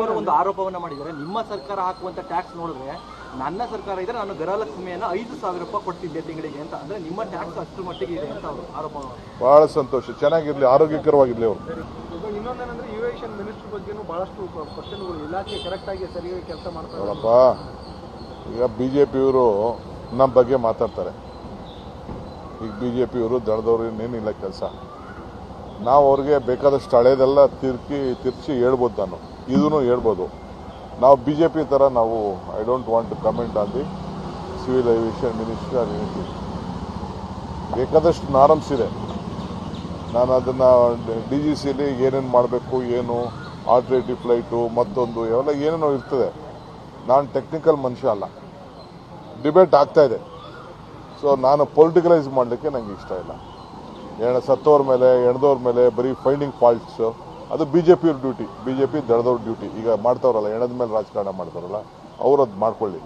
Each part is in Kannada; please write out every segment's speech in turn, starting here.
ಅವರು ಒಂದು ಆರೋಪವನ್ನ ಮಾಡಿದ್ದಾರೆ. ನಿಮ್ಮ ಸರ್ಕಾರ ಹಾಕುವಂತ ಟ್ಯಾಕ್ಸ್ ನೋಡಿದ್ರೆ ನನ್ನ ಸರ್ಕಾರ ಇದ್ರೆ ನಾನು ಗೃಹಲಕ್ಷ್ಮಿಯನ್ನು ಐದು ಸಾವಿರ ರೂಪಾಯಿ ಕೊಡ್ತಿದ್ದೆ ತಿಂಗಳಿಗೆ ಅಂತ. ಅಂದ್ರೆ ನಿಮ್ಮ ಟ್ಯಾಕ್ಸ್ ಅಷ್ಟು ಮಟ್ಟಿಗೆ ಇದೆ ಅಂತ ಅವರು ಆರೋಪ ಬಹಳ ಸಂತೋಷ. ಚೆನ್ನಾಗಿರ್ಲಿ ಆರೋಗ್ಯಕರವಾಗಿರ್ಲಿ ಅವರು. ಈಗ ಇನ್ನೊಂದೇನಂದ್ರೆ ಯುವೇಶನ್ ಮಿನಿಸ್ಟರ್ ಬಗ್ಗೆನೂ ಬಹಳಷ್ಟು ಕ್ವಶನ್ಗಳು ಇಲಾಖೆ ಕರೆಕ್ಟ್ ಆಗಿ ಸರಿಯಾಗಿ ಕೆಲಸ ಮಾಡ್ತಾರೆ ಈಗ ಬಿ ಜೆ ಪಿಯವರು ನಮ್ಮ ಬಗ್ಗೆ ಮಾತಾಡ್ತಾರೆ. ಈಗ ಬಿ ಜೆ ಪಿಯವರು ದಳದವ್ರು ಇನ್ನೇನಿಲ್ಲ ಕೆಲಸ. ನಾವು ಅವ್ರಿಗೆ ಬೇಕಾದಷ್ಟು ಹಳೆಯದೆಲ್ಲ ತಿರ್ಕಿ, ತಿರ್ಚಿ ಹೇಳ್ಬೋದು ನಾನು ಇದೂ ಹೇಳ್ಬೋದು. ನಾವು ಬಿ ಜೆ ಪಿ ಥರ ನಾವು I don't want to comment on the civil aviation minister ಬೇಕಾದಷ್ಟು ನಾರಮ್ಸ್ ಇದೆ. ನಾನು ಅದನ್ನು ಡಿ ಜಿ ಸಿಲಿ ಏನೇನು ಮಾಡಬೇಕು, ಏನು ಆಲ್ಟ್ರೇಟಿವ್ ಫ್ಲೈಟು ಮತ್ತೊಂದು, ಇವೆಲ್ಲ ಏನೇನೋ ಇರ್ತದೆ. ನಾನು ಟೆಕ್ನಿಕಲ್ ಮನುಷ್ಯ ಅಲ್ಲ. ಡಿಬೇಟ್ ಆಗ್ತಾ ಇದೆ. ಸೊ ನಾನು ಪೊಲಿಟಿಕಲೈಸ್ ಮಾಡಲಿಕ್ಕೆ ನನಗೆ ಇಷ್ಟ ಇಲ್ಲ. ಎಣ ಸತ್ತೋರ ಮೇಲೆ ಎಣದವ್ರ ಮೇಲೆ ಬರೀ ಫೈಂಡಿಂಗ್ ಫಾಲ್ಟ್ಸು ಅದು ಬಿ ಜೆ ಪಿಯವ್ರ ಡ್ಯೂಟಿ ಬಿ ಜೆ ಪಿ ದಳದವ್ರ ಡ್ಯೂಟಿ ಈಗ ಮಾಡ್ತಾವ್ರಲ್ಲ ಎಣದ ಮೇಲೆ ರಾಜಕಾರಣ ಮಾಡ್ತಾರಲ್ಲ ಅವ್ರು ಅದು ಮಾಡ್ಕೊಳ್ಳಿ.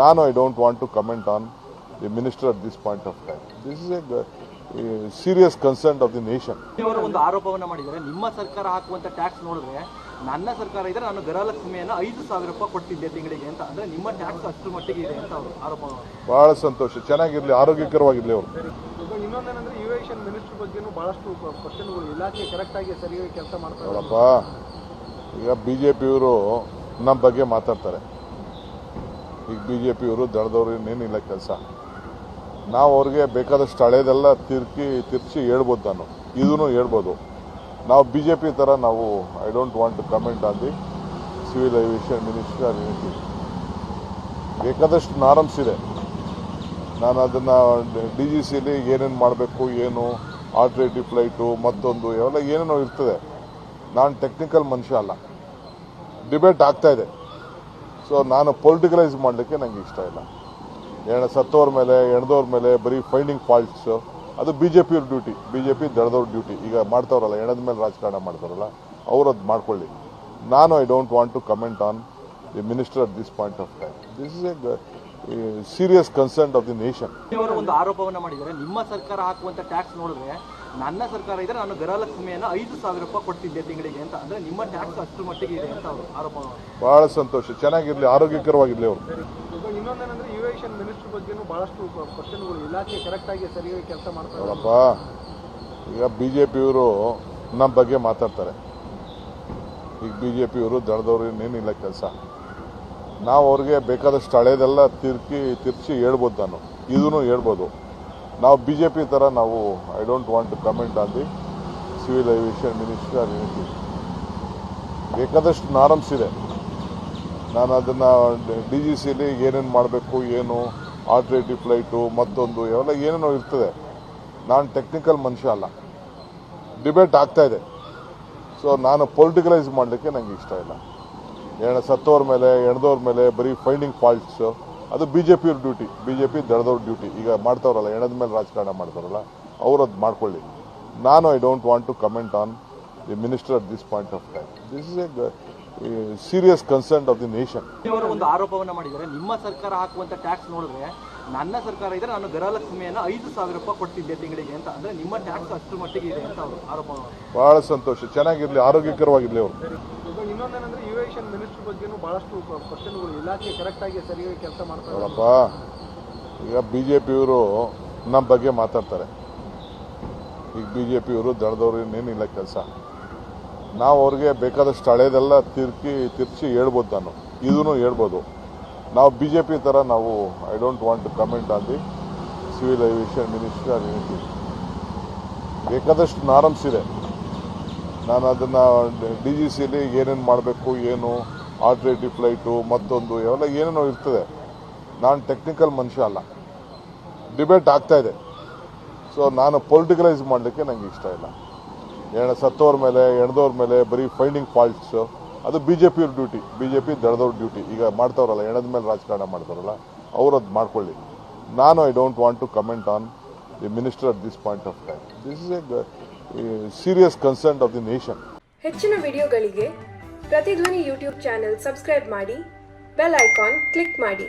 ನಾನು I don't want to comment on the minister at this point of time this is a serious concern of the nation ಆರೋಪವನ್ನು ಒಂದು ಆರೋಪವನ್ನ ಮಾಡಿದ್ದಾರೆ. ನಿಮ್ಮ ಸರ್ಕಾರ ಹಾಕುವಂತ ಟ್ಯಾಕ್ಸ್ ನೋಡಿದ್ರೆ ನನ್ನ ಸರ್ಕಾರ ಇದ್ರೆ ನಾನು ಗೃಹಲಕ್ಷ್ಮಿಯನ್ನು ಐದು ಸಾವಿರ ರೂಪಾಯಿ ಕೊಟ್ಟಿದ್ದೆ ತಿಂಗಳಿಗೆ ಅಂತ. ಅಂದ್ರೆ ನಿಮ್ಮ ಟ್ಯಾಕ್ಸ್ ಅಷ್ಟು ಮಟ್ಟಿಗೆ ಇದೆ ಅಂತ ಅವರು ಆರೋಪ. ಬಹಳ ಸಂತೋಷ. ಚೆನ್ನಾಗಿರ್ಲಿ ಆರೋಗ್ಯಕರವಾಗಿರ್ಲಿ ಅವರು ಈಗ ಇನ್ನೊಂದೇನಂದ್ರೆ ಯುವೇಷನ್ ಮಿನಿಸ್ಟರ್ ಬಗ್ಗೆನೂ ಬಹಳಷ್ಟು ಕ್ವಶನ್ಗಳು ಇಲಾಖೆ ಕರೆಕ್ಟ್ ಆಗಿ ಸರಿಯಾಗಿ ಕೆಲಸ ಮಾಡ್ತಾರೆ ಈಗ ಬಿ ಜೆ ಪಿಯವರು ನಮ್ಮ ಬಗ್ಗೆ ಮಾತಾಡ್ತಾರೆ. ಈಗ ಬಿ ಜೆ ಪಿಯವರು ದಳದವ್ರು ಇನ್ನೇನಿಲ್ಲ ಕೆಲಸ. ನಾವು ಅವ್ರಿಗೆ ಬೇಕಾದಷ್ಟು ಹಳೇದೆಲ್ಲ ತಿರ್ಕಿ, ತಿರ್ಚಿ ಹೇಳ್ಬೋದು ನಾನು. ಇದೂ ಹೇಳ್ಬೋದು. ನಾವು ಬಿ ಜೆ ಪಿ ಥರ ನಾವು I don't want to comment on the civil aviation minister anything ಬೇಕಾದಷ್ಟು ನಾರಮ್ಸ್ ಇದೆ. ನಾನು ಅದನ್ನು ಡಿ ಜಿ ಸಿಲಿ ಏನೇನು ಮಾಡಬೇಕು, ಏನು ಆಲ್ಟರ್ನೇಟಿವ್ ಫ್ಲೈಟು ಮತ್ತೊಂದು ಇವೆಲ್ಲ ಏನೇನೋ ಇರ್ತದೆ. ನಾನು ಟೆಕ್ನಿಕಲ್ ಮನುಷ್ಯ ಅಲ್ಲ. ಡಿಬೇಟ್ ಆಗ್ತಾ ಇದೆ. ಸೊ ನಾನು ಪೊಲಿಟಿಕಲೈಸ್ ಮಾಡಲಿಕ್ಕೆ ನನಗೆ ಇಷ್ಟ ಇಲ್ಲ. ಎಣ ಸತ್ತೋರ ಮೇಲೆ, ಎಣ್ದೋರ ಮೇಲೆ ಬರೀ ಫೈಂಡಿಂಗ್ ಫಾಲ್ಟ್ಸು ಅದು ಬಿ ಜೆ ಪಿಯವ್ರ ಡ್ಯೂಟಿ ಬಿ ಜೆ ಪಿ ದಳದವ್ರ ಡ್ಯೂಟಿ ಈಗ ಮಾಡ್ತಾವ್ರಲ್ಲ, ಎಣದ ಮೇಲೆ ರಾಜಕಾರಣ ಮಾಡ್ತಾರಲ್ಲ ಅವರು ಅದು ಮಾಡ್ಕೊಳ್ಳಿ. ನಾನು I don't want to comment on the minister at this point of time this is a serious concern of the nation ಅವರು ಒಂದು ಆರೋಪವನ್ನು ಮಾಡಿದ್ದಾರೆ. ನಿಮ್ಮ ಸರ್ಕಾರ ಹಾಕುವಂತ ಟ್ಯಾಕ್ಸ್ ನೋಡಿದ್ರೆ ನನ್ನ ಸರ್ಕಾರ ಇದ್ರೆ ನಾನು ಗೃಹಲಕ್ಷ್ಮಿಯನ್ನು ಐದು ಸಾವಿರ ರೂಪಾಯಿ ಕೊಡ್ತಿದ್ದೆ ತಿಂಗಳಿಗೆ ಅಂತ. ಅಂದ್ರೆ ನಿಮ್ಮ ಟ್ಯಾಕ್ಸ್ ಅಷ್ಟು ಮಟ್ಟಿಗೆ ಇದೆ ಅಂತ ಅವರು ಆರೋಪ ಬಹಳ ಸಂತೋಷ. ಚೆನ್ನಾಗಿರ್ಲಿ ಆರೋಗ್ಯಕರವಾಗಿರ್ಲಿ ಅವರು. ಈಗ ಇನ್ನೊಂದೇನಂದ್ರೆ ಯುವೇಷನ್ ಮಿನಿಸ್ಟರ್ ಬಗ್ಗೆನೂ ಬಹಳಷ್ಟು ಕ್ವಶನ್ಗಳು ಇಲಾಖೆ ಕರೆಕ್ಟ್ ಆಗಿ ಸರಿಯಾಗಿ ಕೆಲಸ ಮಾಡ್ತಾ ಇಲ್ಲ ಈಗ ಬಿ ಜೆ ಪಿಯವರು ನಮ್ಮ ಬಗ್ಗೆ ಮಾತಾಡ್ತಾರೆ. ಈಗ ಬಿ ಜೆ ಪಿಯವರು ದಳದವ್ರು ಇನ್ನೇನಿಲ್ಲ ಕೆಲಸ. ನಾವು ಅವ್ರಿಗೆ ಬೇಕಾದಷ್ಟು ಹಳೇದೆಲ್ಲ ತಿರ್ಕಿ, ತಿರ್ಚಿ ಹೇಳ್ಬೋದು ನಾನು. ಇದೂ ಹೇಳ್ಬೋದು. ನಾವು ಬಿ ಜೆ ಪಿ ಥರ ನಾವು I don't want to comment on the civil aviation minister anything ಬೇಕಾದಷ್ಟು ನಾರಮ್ಸ್ ಇದೆ. ನಾನು ಅದನ್ನು ಡಿ ಜಿ ಸಿಲಿ ಏನೇನು ಮಾಡಬೇಕು, ಏನು ಆಲ್ಟರ್ನೇಟಿವ್ ಫ್ಲೈಟು, ಮತ್ತೊಂದು, ಇವೆಲ್ಲ ಏನೇನೋ ಇರ್ತದೆ. ನಾನು ಟೆಕ್ನಿಕಲ್ ಮನುಷ್ಯ ಅಲ್ಲ. ಡಿಬೇಟ್ ಆಗ್ತಾ ಇದೆ. ಸೊ ನಾನು ಪೊಲಿಟಿಕಲೈಸ್ ಮಾಡಲಿಕ್ಕೆ ನನಗೆ ಇಷ್ಟ ಇಲ್ಲ. ಎಣ ಸತ್ತೋರ ಮೇಲೆ ಎಣದವ್ರ ಮೇಲೆ ಬರೀ ಫೈಂಡಿಂಗ್ ಫಾಲ್ಟ್ಸು ಅದು ಬಿ ಜೆ ಪಿಯವ್ರ ಡ್ಯೂಟಿ ಬಿ ಜೆ ಪಿ ದಡದವ್ರ ಡ್ಯೂಟಿ ಈಗ ಮಾಡ್ತಾವ್ರಲ್ಲ ಎಣದ ಮೇಲೆ ರಾಜಕಾರಣ ಮಾಡ್ತಾರಲ್ಲ ಅವ್ರು ಅದು ಮಾಡ್ಕೊಳ್ಳಿ. ನಾನು I don't want to comment on the minister at this point of time this is a serious concern of the nation ಅವರು ಒಂದು ಆರೋಪವನ್ನು ಮಾಡಿದ್ದಾರೆ. ನಿಮ್ಮ ಸರ್ಕಾರ ಹಾಕುವಂತ ಟ್ಯಾಕ್ಸ್ ನೋಡಿದ್ರೆ ನನ್ನ ಸರ್ಕಾರ ಇದ್ರೆ ನಾನು ಗೃಹಲಕ್ಷ್ಮಿಯನ್ನ ಐದು ಸಾವಿರ ರೂಪಾಯಿ ಕೊಡ್ತಿದ್ದೆ ತಿಂಗಳಿಗೆ ಅಂತ. ಅಂದ್ರೆ ನಿಮ್ಮ ಟ್ಯಾಕ್ಸ್ ಅಷ್ಟು ಮಟ್ಟಿಗೆ ಇದೆ ಅಂತ ಅವರು ಆರೋಪ ಬಹಳ ಸಂತೋಷ. ಚೆನ್ನಾಗಿರ್ಲಿ ಆರೋಗ್ಯಕರವಾಗಿರ್ಲಿ ಅವರು. ಇನ್ನೊಂದೇನಂದ್ರೆ ಯುವೇಷನ್ ಮಿನಿಸ್ಟರ್ ಬಗ್ಗೆನೂ ಬಹಳಷ್ಟು ಕ್ವಶನ್ಗಳು ಇಲಾಖೆ ಕರೆಕ್ಟಾಗಿ ಸರಿಯಾಗಿ ಕೆಲಸ ಮಾಡ್ತಾರೆ ಈಗ ಬಿ ಜೆ ಪಿಯವರು ನಮ್ಮ ಬಗ್ಗೆ ಮಾತಾಡ್ತಾರೆ. ಈಗ ಬಿ ಜೆ ಪಿಯವರು ದಳದವ್ರು ಇನ್ನೇನಿಲ್ಲ ಕೆಲಸ. ನಾವು ಅವ್ರಿಗೆ ಬೇಕಾದಷ್ಟು ಹಳೇದೆಲ್ಲ ತಿರ್ಕಿ, ತಿರ್ಚಿ ಹೇಳ್ಬೋದು ನಾನು. ಇದೂ ಹೇಳ್ಬೋದು. ನಾವು ಬಿ ಜೆ ಪಿ ಥರ ನಾವು I don't want to comment on the civil aviation minister ಬೇಕಾದಷ್ಟು ನಾರಮ್ಸ್ ಇದೆ. ನಾನು ಅದನ್ನು ಡಿ ಜಿ ಸಿಲಿ ಏನೇನು ಮಾಡಬೇಕು, ಏನು ಆಲ್ಟ್ರೇಟಿವ್ ಫ್ಲೈಟು ಮತ್ತೊಂದು, ಇವೆಲ್ಲ ಏನೇನೋ ಇರ್ತದೆ. ನಾನು ಟೆಕ್ನಿಕಲ್ ಮನುಷ್ಯ ಅಲ್ಲ. ಡಿಬೇಟ್ ಆಗ್ತಾ ಇದೆ. ಸೊ ನಾನು ಪೊಲಿಟಿಕಲೈಸ್ ಮಾಡಲಿಕ್ಕೆ ನನಗೆ ಇಷ್ಟ ಇಲ್ಲ. ಎಣ ಸತ್ತೋರ ಮೇಲೆ ಎಣದವ್ರ ಮೇಲೆ ಬರೀ ಫೈಂಡಿಂಗ್ ಫಾಲ್ಟ್ಸು ಅದು ಬಿ ಜೆ ಪಿಯವ್ರ ಡ್ಯೂಟಿ ಬಿ ಜೆ ಪಿ ದಡದವ್ರ ಡ್ಯೂಟಿ ಈಗ ಮಾಡ್ತಾವ್ರಲ್ಲ, ಎಣದ ಮೇಲೆ ರಾಜಕಾರಣ ಮಾಡ್ತಾರಲ್ಲ ಅವರು ಅದು ಮಾಡ್ಕೊಳ್ಳಿ. ನಾನು I don't want to comment on the minister at this point of time this is a serious concern of the nation ಹೆಚ್ಚಿನ ವಿಡಿಯೋಗಳಿಗೆ ಪ್ರತಿಧ್ವನಿ ಯೂಟ್ಯೂಬ್ ಚಾನೆಲ್ ಸಬ್ಸ್ಕ್ರೈಬ್ ಮಾಡಿ, ಬೆಲ್ ಐಕಾನ್ ಕ್ಲಿಕ್ ಮಾಡಿ.